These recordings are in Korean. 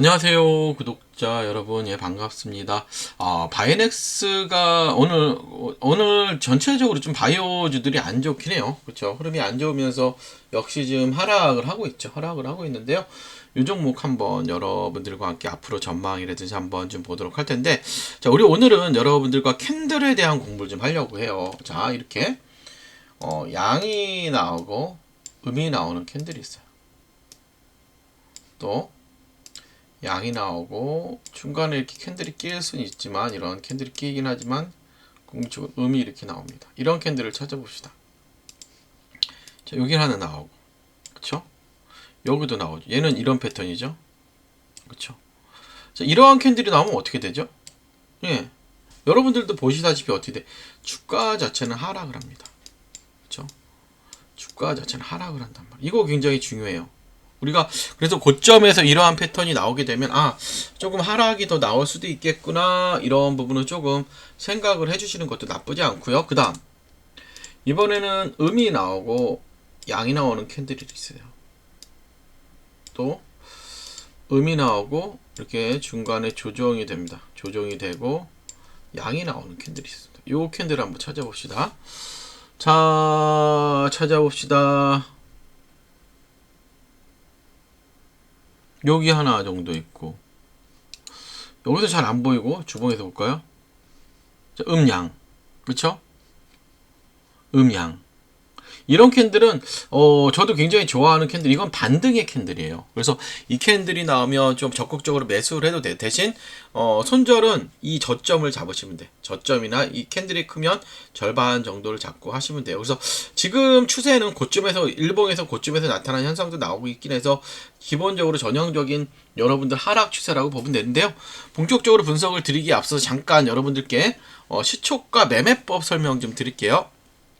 안녕하세요 구독자 여러분. 예 반갑습니다. 아 바이넥스가 오늘 오늘 전체적으로 좀 바이오주들이 안 좋긴 해요. 그렇죠? 흐름이 안 좋으면서 역시 지금 하락을 하고 있죠. 하락을 하고 있는데요. 이 종목 한번 여러분들과 함께 앞으로 전망이라든지 한번 좀 보도록 할 텐데 자 우리 오늘은 여러분들과 캔들에 대한 공부를 좀 하려고 해요. 자 이렇게 어 양이 나오고 음이 나오는 캔들이 있어요. 또 양이 나오고 중간에 이렇게 캔들이 끼일 수는 있지만 이런 캔들이 끼이긴 하지만 궁극적으로 음이 이렇게 나옵니다. 이런 캔들을 찾아봅시다. 자, 여기 하나 나오고 그쵸? 여기도 나오죠. 얘는 이런 패턴이죠. 그쵸? 자, 이러한 캔들이 나오면 어떻게 되죠? 예. 여러분들도 보시다시피 어떻게 돼? 주가 자체는 하락을 합니다. 그쵸? 주가 자체는 하락을 한단 말이에요. 이거 굉장히 중요해요. 우리가 그래서 고점에서 이러한 패턴이 나오게 되면 아 조금 하락이 더 나올 수도 있겠구나 이런 부분은 조금 생각을 해주시는 것도 나쁘지 않고요. 그 다음 이번에는 음이 나오고 양이 나오는 캔들이 있어요. 또 음이 나오고 이렇게 중간에 조정이 됩니다. 조정이 되고 양이 나오는 캔들이 있습니다. 이 캔들 한번 찾아봅시다. 자 찾아봅시다. 여기 하나 정도 있고 여기서 잘 안 보이고 주봉에서 볼까요? 자, 음양 그쵸? 음양 이런 캔들은 어 저도 굉장히 좋아하는 캔들 이건 반등의 캔들이에요. 그래서 이 캔들이 나오면 좀 적극적으로 매수를 해도 돼. 대신 어 손절은 이 저점을 잡으시면 돼. 저점이나 이 캔들이 크면 절반 정도를 잡고 하시면 돼요. 그래서 지금 추세는 고점에서 일봉에서 고점에서 나타나는 현상도 나오고 있긴 해서 기본적으로 전형적인 여러분들 하락 추세라고 보면 되는데요. 본격적으로 분석을 드리기에 앞서서 잠깐 여러분들께 어 시초가 매매법 설명 좀 드릴게요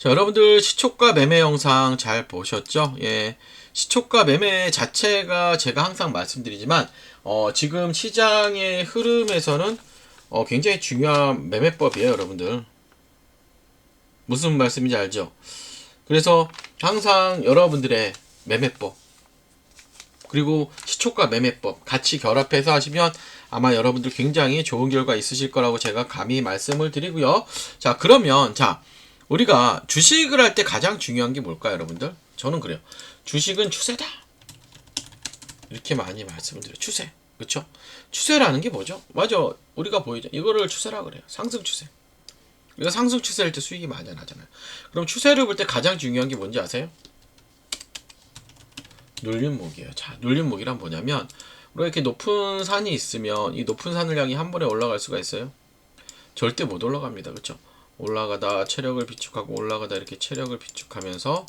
자, 여러분들 시초가 매매 영상 잘 보셨죠? 예. 시초가 매매 자체가 제가 항상 말씀드리지만, 어, 지금 시장의 흐름에서는 어, 굉장히 중요한 매매법이에요, 여러분들. 무슨 말씀인지 알죠? 그래서 항상 여러분들의 매매법, 그리고 시초가 매매법 같이 결합해서 하시면 아마 여러분들 굉장히 좋은 결과 있으실 거라고 제가 감히 말씀을 드리고요. 자, 그러면 자, 우리가 주식을 할 때 가장 중요한 게 뭘까요, 여러분들? 저는 그래요. 주식은 추세다. 이렇게 많이 말씀을 드려요. 추세. 그렇죠? 추세라는 게 뭐죠? 맞아. 우리가 보이죠. 이거를 추세라 그래요. 상승 추세. 우리가 상승 추세일 때 수익이 많이 나잖아요. 그럼 추세를 볼 때 가장 중요한 게 뭔지 아세요? 눌림목이에요. 자, 눌림목이란 뭐냐면 우리가 이렇게 높은 산이 있으면 이 높은 산을 향해 한 번에 올라갈 수가 있어요? 절대 못 올라갑니다. 그렇죠? 올라가다 체력을 비축하고 올라가다 이렇게 체력을 비축하면서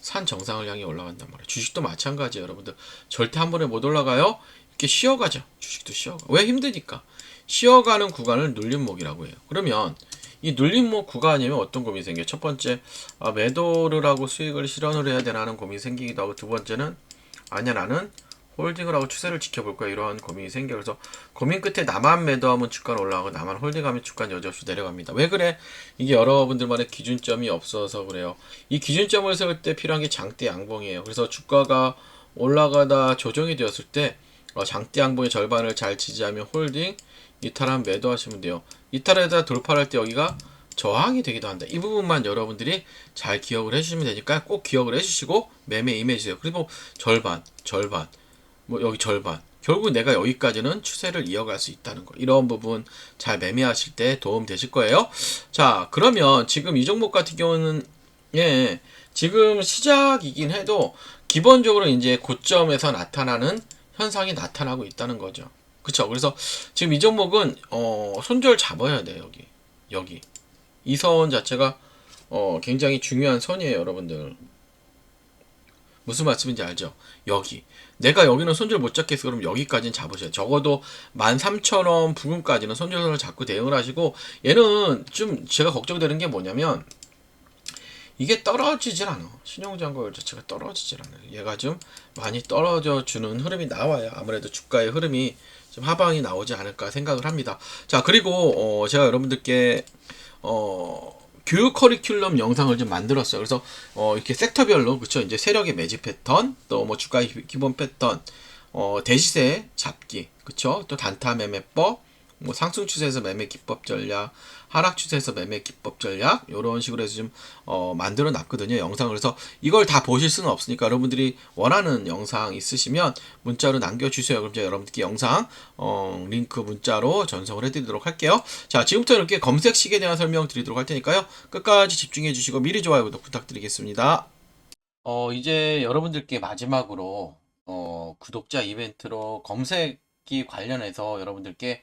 산 정상을 향해 올라간단 말이에요. 주식도 마찬가지예요, 여러분들. 절대 한 번에 못 올라가요. 이렇게 쉬어가죠. 주식도 쉬어가. 왜 힘드니까? 쉬어가는 구간을 눌림목이라고 해요. 그러면 이 눌림목 구간이면 어떤 고민이 생겨요? 첫 번째, 아, 매도를 하고 수익을 실현을 해야 되나 하는 고민이 생기기도 하고 두 번째는 아니야 나는 홀딩을 하고 추세를 지켜볼 거야 이러한 고민이 생겨 그래서 고민 끝에 나만 매도하면 주가는 올라가고 나만 홀딩하면 주가는 여지없이 내려갑니다. 왜 그래? 이게 여러분들만의 기준점이 없어서 그래요. 이 기준점을 세울 때 필요한 게 장대 양봉이에요. 그래서 주가가 올라가다 조정이 되었을 때 어, 장대 양봉의 절반을 잘 지지하면 홀딩 이탈하면 매도하시면 돼요. 이탈에다 돌파할 때 여기가 저항이 되기도 한다. 이 부분만 여러분들이 잘 기억을 해주시면 되니까 꼭 기억을 해주시고 매매 임해주세요. 그리고 절반, 절반, 뭐 여기 절반. 결국 내가 여기까지는 추세를 이어갈 수 있다는 거. 이런 부분 잘 매매하실 때 도움 되실 거예요. 자, 그러면 지금 이 종목 같은 경우는 예, 지금 시작이긴 해도 기본적으로 이제 고점에서 나타나는 현상이 나타나고 있다는 거죠. 그쵸? 그래서 지금 이 종목은 어, 손절 잡아야 돼요, 여기. 여기. 이 선 자체가 어, 굉장히 중요한 선이에요, 여러분들. 무슨 말씀인지 알죠? 여기. 내가 여기는 손절 못 잡겠어. 그럼 여기까지는 잡으셔요. 적어도 13,000원 부근까지는 손절선을 잡고 대응을 하시고 얘는 좀 제가 걱정되는 게 뭐냐면 이게 떨어지질 않아. 신용장고 자체가 떨어지질 않아요. 얘가 좀 많이 떨어져 주는 흐름이 나와요. 아무래도 주가의 흐름이 좀 하방이 나오지 않을까 생각을 합니다. 자, 그리고 어, 제가 여러분들께 어, 교육 커리큘럼 영상을 좀 만들었어요. 그래서 어, 이렇게 섹터별로 그쵸 이제 세력의 매집 패턴, 또 뭐 주가의 기- 기본 패턴, 어, 대시세 잡기, 그쵸 또 단타 매매법, 뭐 상승 추세에서 매매 기법 전략, 하락 추세에서 매매 기법 전략 이런 식으로 해서 좀 어, 만들어 놨거든요 영상을. 그래서 이걸 다 보실 수는 없으니까 여러분들이 원하는 영상 있으시면 문자로 남겨주세요. 그럼 제가 여러분들께 영상 어, 링크 문자로 전송을 해드리도록 할게요. 자 지금부터 이렇게 검색식에 대한 설명 드리도록 할 테니까요. 끝까지 집중해 주시고 미리 좋아요 구독 부탁드리겠습니다. 어 이제 여러분들께 마지막으로 어, 구독자 이벤트로 검색기 관련해서 여러분들께